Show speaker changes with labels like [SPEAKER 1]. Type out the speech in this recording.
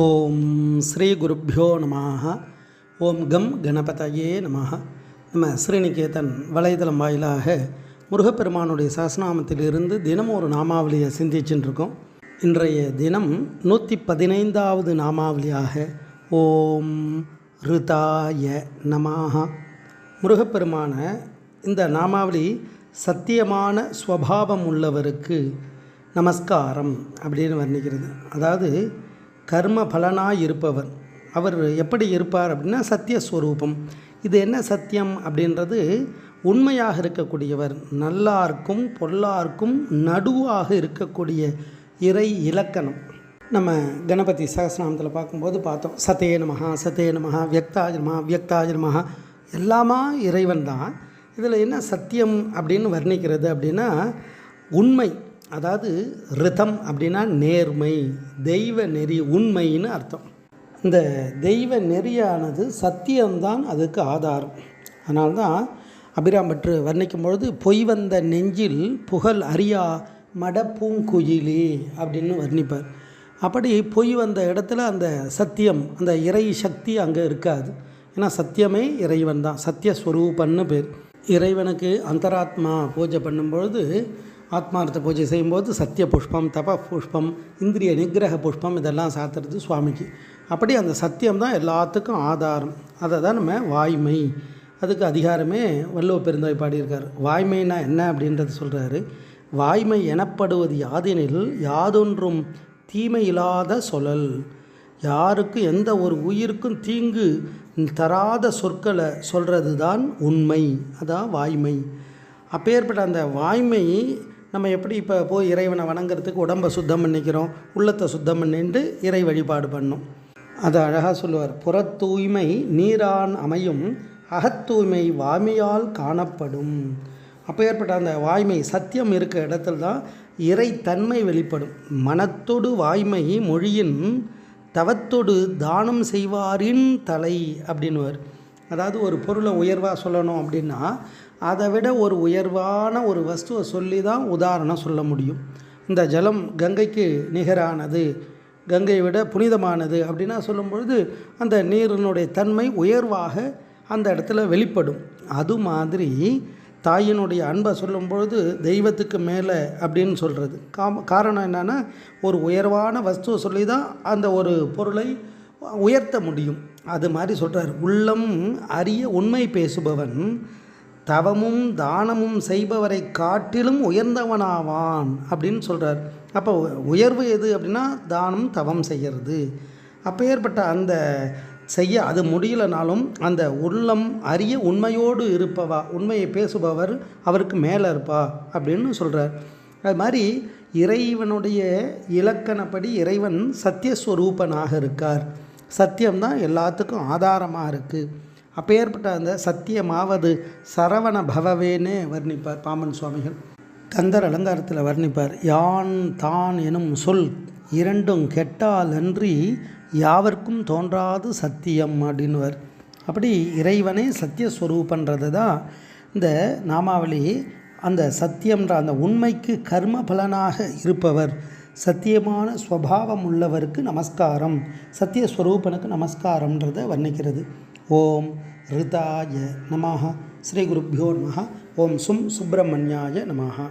[SPEAKER 1] ஓம் ஸ்ரீ குருப்பியோ நம ஓம் கம் கணபதையே நம நம்ம ஸ்ரீநிகேதன் வலைதளம் வாயிலாக முருகப்பெருமானுடைய சாசனாமத்திலிருந்து தினம் ஒரு நாமாவளியை சிந்திச்சுருக்கோம் இன்றைய தினம் நூற்றி பதினைந்தாவது நாமாவளியாக ஓம் ரிதாய நமாக முருகப்பெருமான இந்த நாமாவளி சத்தியமான ஸ்வபாவம் உள்ளவருக்கு நமஸ்காரம் அப்படின்னு வர்ணிக்கிறது அதாவது கர்ம பலனாக இருப்பவர் அவர் எப்படி இருப்பார் அப்படின்னா சத்தியஸ்வரூபம் இது என்ன சத்தியம் அப்படின்றது உண்மையாக இருக்கக்கூடியவர் நல்லாருக்கும் பொல்லாருக்கும் நடுவாக இருக்கக்கூடிய இறை இலக்கணம் நம்ம கணபதி சகசநாமத்தில் பார்க்கும்போது பார்த்தோம் சத்தே நமகா சத்தே நமகா எல்லாமா இறைவன் தான் இதில் என்ன சத்தியம் அப்படின்னு வர்ணிக்கிறது அப்படின்னா உண்மை அதாவது ரிதம் அப்படின்னா நேர்மை தெய்வ நெறி உண்மைன்னு அர்த்தம் இந்த தெய்வ நெறியானது சத்தியம்தான் அதுக்கு ஆதாரம் அதனால்தான் அபிராம்பற்று வர்ணிக்கும் பொழுது பொய் வந்த நெஞ்சில் புகழ் அறியா மடப்பூங்குயிலி அப்படின்னு வர்ணிப்பார் அப்படி பொய் வந்த இடத்துல அந்த சத்தியம் அந்த இறை சக்தி அங்கே இருக்காது ஏன்னா சத்தியமே இறைவன் தான் சத்திய ஸ்வரூபன்னு பேர் இறைவனுக்கு அந்தராத்மா பூஜை பண்ணும்பொழுது ஆத்மார்த்த பூஜை செய்யும்போது சத்திய புஷ்பம் தப புஷ்பம் இந்திரிய நிகிரக புஷ்பம் இதெல்லாம் சாத்துறது சுவாமிக்கு அப்படி அந்த சத்தியம் தான் எல்லாத்துக்கும் ஆதாரம் அதை தான் நம்ம வாய்மை அதுக்கு அதிகாரமே வல்லுவ பெருந்தோய் பாடியிருக்கார் வாய்மைனா என்ன அப்படின்றது சொல்கிறாரு வாய்மை எனப்படுவது யாதெனில் யாதொன்றும் தீமை இல்லாத சொல்லல் யாருக்கு எந்த ஒரு உயிருக்கும் தீங்கு தராத சொற்களை சொல்கிறது தான் உண்மை அதான் வாய்மை அப்பேற்பட்ட அந்த வாய்மை நம்ம எப்படி இப்போ போய் இறைவனை வணங்குறதுக்கு உடம்பை சுத்தம் பண்ணிக்கிறோம் உள்ளத்தை சுத்தம் பண்ணிட்டு இறை வழிபாடு பண்ணும் அது அழகாக சொல்லுவார் புற தூய்மை நீரான் அமையும் அகத்தூய்மை வாய்மையால் காணப்படும் அப்போ ஏற்பட்ட அந்த வாய்மை சத்தியம் இருக்க இடத்துல தான் இறைத்தன்மை வெளிப்படும் மனத்தொடு வாய்மை மொழியின் தவத்தொடு தானம் செய்வாரின் தலை அப்படின்வர் அதாவது ஒரு பொருளை உயர்வாக சொல்லணும் அப்படின்னா அதை விட ஒரு உயர்வான ஒரு வஸ்துவை சொல்லி தான் உதாரணம் சொல்ல முடியும் இந்த ஜலம் கங்கைக்கு நிகரானது கங்கையை விட புனிதமானது அப்படின்னா சொல்லும்பொழுது அந்த நீரினுடைய தன்மை உயர்வாக அந்த இடத்துல வெளிப்படும் அது மாதிரி தாயினுடைய அன்பை சொல்லும்பொழுது தெய்வத்துக்கு மேலே அப்படின்னு சொல்கிறது காம காரணம் என்னென்னா ஒரு உயர்வான வஸ்துவை சொல்லி தான் அந்த ஒரு பொருளை உயர்த்த முடியும் அது மாதிரி சொல்கிறார் உள்ளம் அரிய உண்மை பேசுபவன் தவமும் தானமும் செய்பவரை காட்டிலும் உயர்ந்தவனாவான் அப்படின்னு சொல்கிறார் அப்போ உயர்வு எது அப்படின்னா தானம் தவம் செய்கிறது அப்போ ஏற்பட்ட அந்த செய்ய அது முடியலனாலும் அந்த உள்ளம் அரிய உண்மையோடு இருப்பவா உண்மையை பேசுபவர் அவருக்கு மேலே இருப்பா அப்படின்னு சொல்கிறார் அது மாதிரி இறைவனுடைய இலக்கணப்படி இறைவன் சத்தியஸ்வரூபனாக இருக்கார் சத்தியம்தான் எல்லாத்துக்கும் ஆதாரமாக இருக்குது ஏற்பட்ட அந்த சத்தியமாவது சரவண பவவேனே வர்ணிப்பார் பாமன் சுவாமிகள் கந்தர் அலங்காரத்தில் வர்ணிப்பார் யான் தான் எனும் சொல் இரண்டும் கெட்டால் அன்றி யாவர்க்கும் தோன்றாது சத்தியம் அப்படின்வர் அப்படி இறைவனே சத்தியஸ்வரூபன்றது தான் இந்த நாமாவளி அந்த சத்தியம்ன்ற அந்த உண்மைக்கு கர்ம பலனாக இருப்பவர் சத்தியமான ஸ்வபாவம் உள்ளவருக்கு நமஸ்காரம் சத்தியஸ்வரூபனுக்கு நமஸ்காரம்ன்றதை வர்ணிக்கிறது ஓம் ரிதாய நமஹா ஸ்ரீ குருப்பியோ நமஹா ஓம் சும் சுப்பிரமணியாய நமஹா